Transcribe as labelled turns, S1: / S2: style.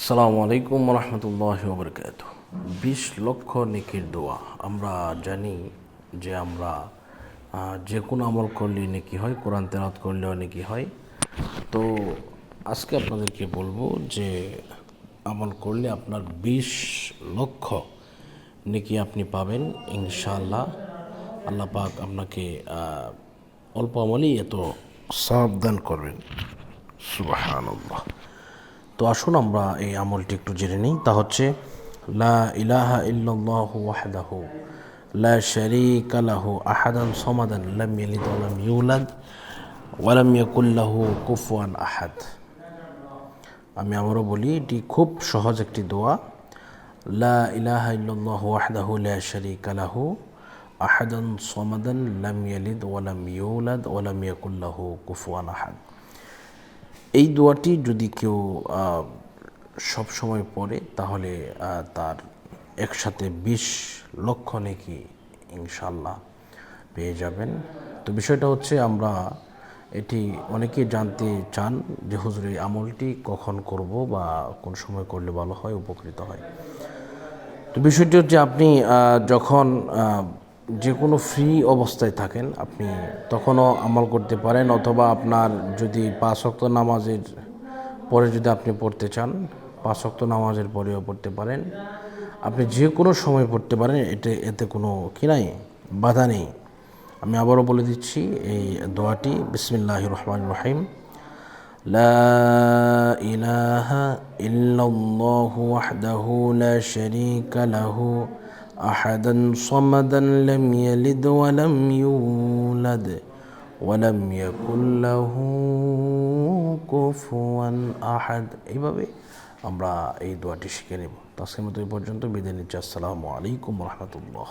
S1: আসসালামু আলাইকুম রহমতুল্লাহ বরকাত বিশ লক্ষ নেকির দোয়া। আমরা জানি যে আমরা যে কোনো আমল করলে নেকি হয়, কোরআন তেরাত করলেও নেকি হয়। তো আজকে আপনাদেরকে বলব যে আমল করলে আপনার বিশ লক্ষ নেকি আপনি পাবেন, ইনশাআল্লাহ। আল্লাহ পাক আপনাকে অল্প আমলেই এত সাবধান করবেন। সুবাহান্লাহ তো আসুন আমরা এই আমলটি একটু জেনে নিই। তা হচ্ছে, লা ইলাহা ইল্লাল্লাহু ওয়াহদাহু, লা শারীকা লাহু আহাদান সামাদান, লাম ইয়ালিদ ওয়া লাম ইউলাদ, ওয়া লাম ইয়াকুল লাহু কুফুয়ান আহাদ। আমি আবারও বলি, এটি খুব সহজ একটি দোয়া। লা ইলাহা ইল্লাল্লাহু ওয়াহদাহু লা শারীকা লাহু আহাদান সামাদান, লাম ইয়ালিদ ওয়া লাম ইউলাদ, ওয়া লাম ইয়াকুল লাহু কুফুয়ান আহাদ। এই দোয়াটি যদি কেউ সব সময় পড়ে, তাহলে তার একসাথে বিশ লক্ষ নাকি ইনশাল্লাহ পেয়ে যাবেন। তো বিষয়টা হচ্ছে আমরা এটি অনেকেই জানতে চান যে, হুজুর, এই আমলটি কখন করব বা কোন সময় করলে ভালো হয়, উপকৃত হয়? তো বিষয়টি হচ্ছে আপনি যখন যে কোনো ফ্রি অবস্থায় থাকেন, আপনি তখনও আমল করতে পারেন অথবা আপনার যদি পাঁচ নামাজের পরে যদি আপনি পড়তে চান, পাঁচ নামাজের পরেও পড়তে পারেন। আপনি যে কোনো সময় পড়তে পারেন, এতে এতে কোনো কি নাই, বাধা নেই। আমি আবারও বলে দিচ্ছি, এই দোয়াটি বিসমিল্লাহ রহমান রহিম। লাহ ইহু إلا الله وحده أحدا صمدا لم يلد ولم يولد ولم يكن له كفوا أحد এইভাবে আমরা এই দোয়াটি শিখে নেব তো আজকের মতো এই পর্যন্ত বিদায় নিচ্ছি আসসালামু আলাইকুম রহমতুল্লাহ